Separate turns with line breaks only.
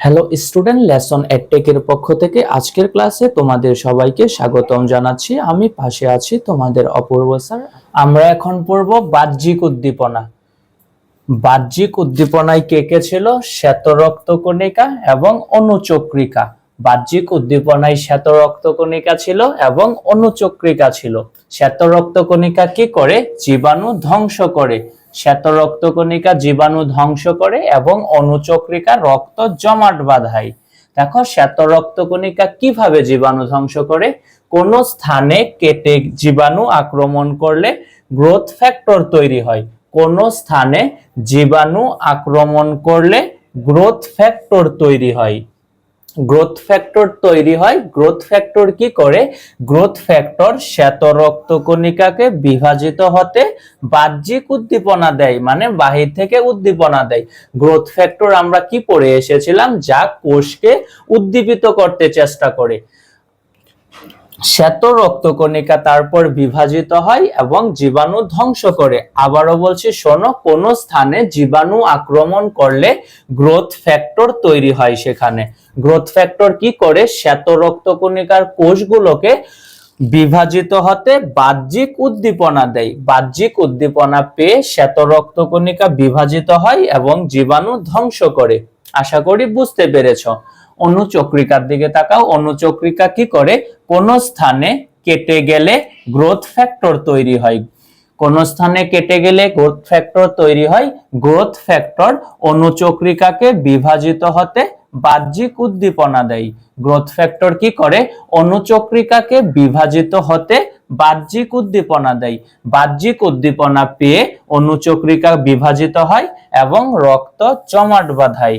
Hello student lesson এর পক্ষ থেকে আজকের ক্লাসে তোমাদের সবাইকে স্বাগতম জানাচ্ছি। আমি পাশে আছি তোমাদের অপূর্ব স্যার আমরা এখন পড়ব বাহ্যিক উদ্দীপনা। বাহ্যিক উদ্দীপনায় কে কে ছিল? শ্বেত রক্তকণিকা এবং অনুচক্রিকা। বাহ্যিক উদ্দীপনায় শ্বেত রক্তকণিকা ছিল এবং অনুচক্রিকা ছিল। শ্বেত রক্তকণিকা কি করে? জীবাণু ধ্বংস করে। শ্বেত রক্তকণিকা জীবাণু ধ্বংস করে এবং অনুচক্রিকা রক্ত জমাট বাঁধায়। দেখো শ্বেত রক্তকণিকা কীভাবে জীবাণু ধ্বংস করে? কোন স্থানে কেটে জীবাণু আক্রমণ করলে গ্রোথ ফ্যাক্টর তৈরি হয়। কোন স্থানে জীবাণু আক্রমণ করলে গ্রোথ ফ্যাক্টর তৈরি হয়। গ্রোথ ফ্যাক্টর তৈরি হয়। গ্রোথ ফ্যাক্টর কি করে? গ্রোথ ফ্যাক্টর শ্বেত রক্তকণিকাকে বিভাজিত হতে বাহ্যিক উদ্দীপনা দেয় মানে বাহির থেকে উদ্দীপনা দেয়। গ্রোথ ফ্যাক্টর আমরা কি পড়ে এসেছিলাম? যা কোষকে উদ্দীপিত করতে চেষ্টা করে। শ্বেত রক্তকণিকা তারপর বিভাজিত হয় এবং জীবাণু ধ্বংস করে। আবারও বলছি, শোনো, কোন স্থানে জীবাণু আক্রমণ করলে গ্রোথ ফ্যাক্টর তৈরি হয় সেখানে। গ্রোথ ফ্যাক্টর কি করে? শ্বেত রক্তকণিকার কোষগুলোকে বিভাজিত হতে বাহ্যিক উদ্দীপনা দেয়। বাহ্যিক উদ্দীপনা পেয়ে শ্বেত রক্তকণিকা বিভাজিত হয় এবং জীবাণু ধ্বংস করে। আশা করি বুঝতে পেরেছ। অনুচক্রিকার দিকে তাকাও। অনুচক্রিকা কি করে? কোন স্থানে কেটে গেলে গ্রোথ ফ্যাক্টর তৈরি হয়। কোন স্থানে কেটে গেলে গ্রোথ ফ্যাক্টর তৈরি হয়। গ্রোথ ফ্যাক্টর অনুচক্রিকাকে বিভাজিত হতে বাহ্যিক উদ্দীপনা দেয়। গ্রোথ ফ্যাক্টর কি করে? অনুচক্রিকাকে বিভাজিত হতে বাহ্যিক উদ্দীপনা দেয়। বাহ্যিক উদ্দীপনা পেয়ে অনুচক্রিকা বিভাজিত হয় এবং রক্ত জমাট বাঁধায়।